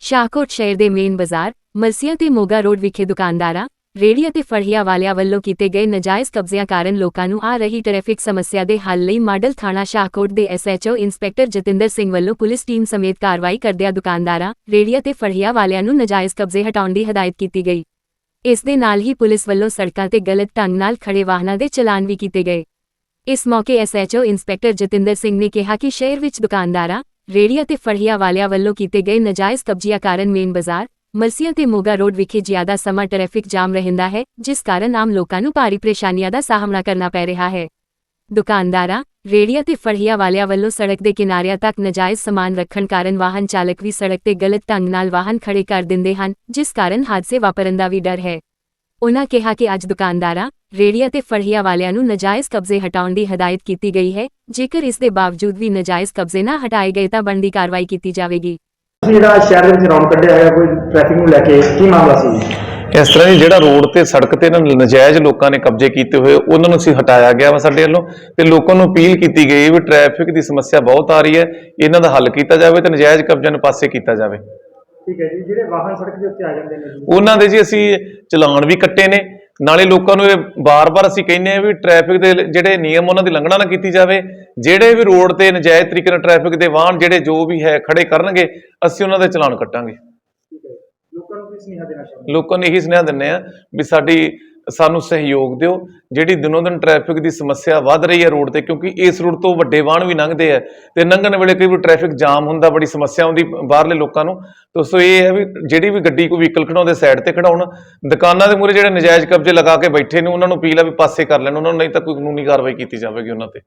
ਸ਼ਾਹਕੋਟ ਸ਼ਹਿਰ ਦੇ ਮੇਨ ਬਾਜ਼ਾਰ ਮਲਸੀਆ ਤੇ ਮੋਗਾ ਰੋਡ ਵਿਖੇ ਦੁਕਾਨਦਾਰਾਂ ਰੇਹੜੀ ਅਤੇ ਫੜੀਆਂ ਵਾਲਿਆਂ ਵੱਲੋਂ ਕੀਤੇ ਗਏ ਨਜਾਇਜ਼ ਕਬਜ਼ਿਆਂ ਕਾਰਨ ਲੋਕਾਂ ਨੂੰ ਆ ਰਹੀ ਟ੍ਰੈਫਿਕ ਸਮੱਸਿਆ ਦੇ ਹੱਲ ਲਈ ਮਾਡਲ ਥਾਣਾ ਸ਼ਾਹਕੋਟ ਦੇ ਐਸਐਚਓ ਇੰਸਪੈਕਟਰ ਜਤਿੰਦਰ ਸਿੰਘ ਵੱਲੋਂ ਪੁਲਿਸ ਟੀਮ ਸਮੇਤ ਕਾਰਵਾਈ ਕਰਦਿਆਂ ਦੁਕਾਨਦਾਰਾਂ, ਰੇਹੜੀਆਂ ਤੇ ਫੜੀਆਂ ਵਾਲਿਆਂ ਨੂੰ ਨਜਾਇਜ਼ ਕਬਜ਼ੇ ਹਟਾਉਣ ਦੀ ਹਦਾਇਤ ਕੀਤੀ ਗਈ। ਇਸ ਦੇ ਨਾਲ ਹੀ ਪੁਲਿਸ ਵੱਲੋਂ ਸੜਕਾਂ ਤੇ ਗਲਤ ਢੰਗ ਨਾਲ ਖੜੇ ਵਾਹਨਾਂ ਦੇ ਚਲਾਨ ਵੀ ਕੀਤੇ ਗਏ। ਇਸ ਮੌਕੇ ਐਸਐਚਓ ਇੰਸਪੈਕਟਰ ਜਤਿੰਦਰ ਸਿੰਘ ਨੇ ਕਿਹਾ ਕਿ ਸ਼ਹਿਰ ਵਿੱਚ ਦੁਕਾਨਦਾਰਾਂ ਰੇਹੜੀਆਂ ਤੇ ਫੜੀਆਂ ਵਾਲਿਆਂ ਵੱਲੋਂ ਕੀਤੇ ਗਏ ਨਜਾਇਜ਼ ਕਬਜ਼ਿਆਂ ਕਾਰਨ ਮੇਨ ਬਾਜ਼ਾਰ ਮਲਸੀਆਂ ਤੇ ਮੋਗਾ ਰੋਡ ਵਿਖੇ ਜ਼ਿਆਦਾ ਸਮਾਂ ਟ੍ਰੈਫਿਕ ਜਾਮ ਰਹਿੰਦਾ ਹੈ ਜਿਸ ਕਾਰਨ ਆਮ ਲੋਕਾਂ ਨੂੰ ਭਾਰੀ ਪਰੇਸ਼ਾਨੀਆਂ ਦਾ ਸਾਹਮਣਾ ਕਰਨਾ ਪੈ ਰਿਹਾ ਹੈ ਦੁਕਾਨਦਾਰਾਂ ਰੇਹੜੀਆਂ ਤੇ ਫੜੀਆਂ ਵਾਲਿਆਂ ਵੱਲੋਂ ਸੜਕ ਦੇ ਕਿਨਾਰਿਆਂ ਤੱਕ ਨਜਾਇਜ਼ ਸਮਾਨ ਰੱਖਣ ਕਾਰਨ ਵਾਹਨ ਚਾਲਕ ਵੀ ਸੜਕ ਤੇ ਗਲਤ ਢੰਗ ਨਾਲ ਵਾਹਨ ਖੜੇ ਕਰ ਦਿੰਦੇ ਹਨ ਜਿਸ ਕਾਰਨ ਹਾਦਸੇ ਵਾਪਰਨ ਦਾ ਵੀ ਡਰ ਹੈ ਉਨ੍ਹਾਂ ਕਿਹਾ ਕਿ ਅੱਜ ਦੁਕਾਨਦਾਰਾਂ ਰੇਹੜੀਆਂ ਤੇ ਫੜੀਆਂ ਵਾਲਿਆਂ ਨੂੰ ਨਜਾਇਜ਼ ਕਬਜ਼ੇ ਹਟਾਉਣ ਦੀ ਹਦਾਇਤ ਕੀਤੀ ਗਈ ਹੈ। ਜੇਕਰ ਇਸ ਦੇ ਬਾਵਜੂਦ ਵੀ ਨਜਾਇਜ਼ ਕਬਜ਼ੇ ਨਾ ਹਟਾਏ ਗਏ ਤਾਂ ਬਣਦੀ ਕਾਰਵਾਈ ਕੀਤੀ ਜਾਵੇਗੀ। ਜਿਹੜਾ ਸ਼ਹਿਰ ਦੇ ਵਿੱਚ ਰੌਣ ਕੱਢਿਆ ਹੈਗਾ ਕੋਈ ਟ੍ਰੈਫਿਕ ਨੂੰ ਲੈ ਕੇ ਕੀ ਮਾਮਲਾ ਸੀ? ਇਸ ਤਰ੍ਹਾਂ ਹੀ ਜਿਹੜਾ ਰੋਡ ਤੇ ਸੜਕ ਤੇ ਇਹਨਾਂ ਨਜਾਇਜ਼ ਲੋਕਾਂ ਨੇ ਕਬਜ਼ੇ ਕੀਤੇ ਹੋਏ ਉਹਨਾਂ ਨੂੰ ਅਸੀਂ ਹਟਾਇਆ ਗਿਆ ਵਾ ਸਾਡੇ ਵੱਲੋਂ। ਤੇ ਲੋਕਾਂ ਨੂੰ ਅਪੀਲ ਕੀਤੀ ਗਈ ਵੀ ਟ੍ਰੈਫਿਕ ਦੀ ਸਮੱਸਿਆ ਬਹੁਤ ਆ ਰਹੀ ਹੈ ਇਹਨਾਂ ਦਾ ਹੱਲ ਕੀਤਾ ਜਾਵੇ ਤੇ ਨਜਾਇਜ਼ ਕਬਜ਼ਿਆਂ ਨੂੰ ਪਾਸੇ ਕੀਤਾ ਜਾਵੇ। ਠੀਕ ਹੈ ਜੀ ਜਿਹੜੇ ਵਾਹਨ ਸੜਕ ਦੇ ਉੱਤੇ ਆ ਜਾਂਦੇ ਨੇ ਉਹਨਾਂ ਦੇ ਜੀ ਅਸੀਂ ਚਲਾਨ ਵੀ ਕੱਟੇ ਨੇ ਨਾਲੇ ਲੋਕਾਂ ਨੂੰ ਇਹ ਬਾਰ-ਬਾਰ ਅਸੀਂ ਕਹਿੰਦੇ ਆ ਵੀ ਟ੍ਰੈਫਿਕ ਦੇ ਜਿਹੜੇ ਨਿਯਮ ਉਹਨਾਂ ਦੀ ਲੰਘਣਾ ਨਾ ਕੀਤੀ ਜਾਵੇ ਜਿਹੜੇ ਵੀ ਰੋਡ ਤੇ ਨਜਾਇਜ਼ ਤਰੀਕੇ ਨਾਲ ਟ੍ਰੈਫਿਕ ਦੇ ਵਾਹਨ ਜਿਹੜੇ ਜੋ ਵੀ ਹੈ ਖੜੇ ਕਰਨਗੇ ਅਸੀਂ ਉਹਨਾਂ ਦੇ ਚਲਾਨ ਕੱਟਾਂਗੇ। ਲੋਕਾਂ ਨੂੰ ਕੀ ਸੁਨੇਹਾ ਦੇਣਾ ਚਾਹੁੰਦੇ ਲੋਕਾਂ ਨੂੰ ਇਹੀ ਸੁਨੇਹਾ ਦਿੰਦੇ ਆ ਵੀ ਸਾਡੀ ਸਾਨੂੰ ਸਹਿਯੋਗ ਦਿਓ, ਜਿਹੜੀ ਦਿਨੋਂ ਦਿਨ ਟ੍ਰੈਫਿਕ ਦੀ ਸਮੱਸਿਆ ਵੱਧ ਰਹੀ ਹੈ ਰੋਡ ਤੇ, ਕਿਉਂਕਿ ਇਸ ਰੋਡ ਤੋਂ ਵੱਡੇ ਵਾਹਨ ਵੀ ਲੰਘਦੇ ਆ ਤੇ ਲੰਘਣ ਵੇਲੇ ਕਈ ਵਾਰ ਟ੍ਰੈਫਿਕ ਜਾਮ ਹੁੰਦਾ, ਬੜੀ ਸਮੱਸਿਆ ਆਉਂਦੀ ਬਾਹਰਲੇ ਲੋਕਾਂ ਨੂੰ। ਦੋਸਤੋ ਇਹ ਹੈ ਵੀ ਜਿਹੜੀ ਵੀ ਗੱਡੀ ਕੋਈ ਵਹੀਕਲ ਖੜਾਉਂਦੇ ਸਾਈਡ ਤੇ ਖੜਾਉਣ ਦੁਕਾਨਾਂ ਦੇ ਮੂਹਰੇ ਜਿਹੜੇ ਨਜਾਇਜ਼ ਕਬਜ਼ੇ ਲਗਾ ਕੇ ਬੈਠੇ ਨੇ, ਉਹਨਾਂ ਨੂੰ ਅਪੀਲ ਆ ਵੀ ਪਾਸੇ ਕਰ ਲੈਣ, ਉਹਨਾਂ ਨੂੰ ਨਹੀਂ ਤਾਂ ਕੋਈ ਕਾਨੂੰਨੀ ਕਾਰਵਾਈ ਕੀਤੀ ਜਾਵੇਗੀ ਉਹਨਾਂ ਤੇ।